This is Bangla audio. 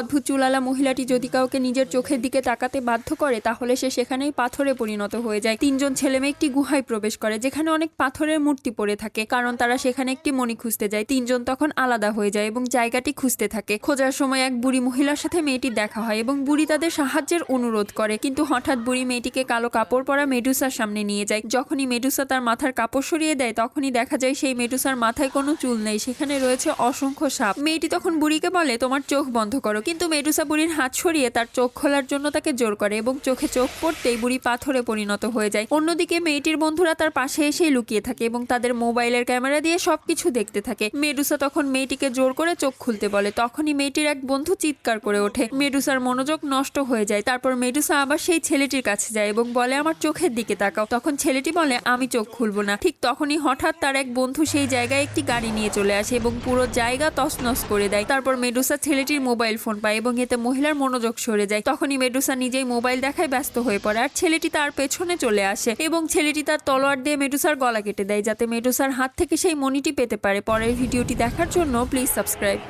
অদ্ভুত চুলালা মহিলাটি যদি কাউকে নিজের চোখের দিকে তাকাতে বাধ্য করে, তাহলে সে সেখানেই পাথরে পরিণত হয়ে যায়। তিনজন ছেলে মেয়ে একটি গুহায় প্রবেশ করে, যেখানে অনেক পাথরের মূর্তি পড়ে থাকে, কারণ তারা সেখানে একটি মণি খুঁজতে যায়। তিনজন তখন আলাদা হয়ে যায় এবং জায়গাটি খুঁজতে থাকে। খোঁজার সময় এক বুড়ি মহিলার সাথে মেয়েটির দেখা হয় এবং বুড়ি তাদের সাহায্যের অনুরোধ করে, কিন্তু হঠাৎ বুড়ি মেয়েটিকে কালো কাপড় পরা মেডুসার সামনে নিয়ে যায়। যখনই মেডুসা তার মাথার কাপড় সরিয়ে দেয়, তখনই দেখা যায় সেই মেডুসার মাথায় কোনো চুল নেই, সেখানে রয়েছে অসংখ্য সাপ। মেয়েটি তখন বুড়িকে বলে, তোমার চোখ বন্ধ করো কিন্তু মেডুসা বুড়ির হাত সরিয়ে তার চোখ খোলার জন্য তাকে জোর করে এবং চোখে চোখ পড়তেই বুড়ি পাথরে পরিণত হয়ে যায়। অন্যদিকে মেয়েটির বন্ধুরা তার পাশে এসেই লুকিয়ে থাকে এবং তাদের মোবাইলের ক্যামেরা দিয়ে সবকিছু দেখতে থাকে। মেডুসা তখন মেয়েটিকে জোর করে চোখ খুলতে বলে। তখনই মেয়েটির এক বন্ধু চিৎকার করে ওঠে। মেডুসার মনোযোগ নষ্ট হয়ে যায়। তারপর মেডুসা আবার সেই ছেলেটির কাছে যায় এবং বলে, আমার চোখের দিকে তাকাও। তখন ছেলেটি বলে, আমি চোখ খুলবো না। ঠিক তখনই হঠাৎ তার এক বন্ধু সেই জায়গায় একটি গাড়ি নিয়ে চলে আসে এবং পুরো জায়গা তছনছ করে দেয়। তারপর মেডুসা ছেলেটির মোবাইল ফোন পায় এবং এতে মহিলার মনোযোগ সরে যায়। তখনই মেডুসা নিজেই মোবাইল দেখায় ব্যস্ত হয়ে পড়ে আর ছেলেটি তার পেছনে চলে আসে এবং ছেলেটি তার তলোয়ার দিয়ে মেডুসার গলা কেটে দেয় যাতে মেডুসার হাত থেকে সেই মনিটি পেতে পারে। পরের ভিডিওটি দেখার জন্য প্লিজ সাবস্ক্রাইব।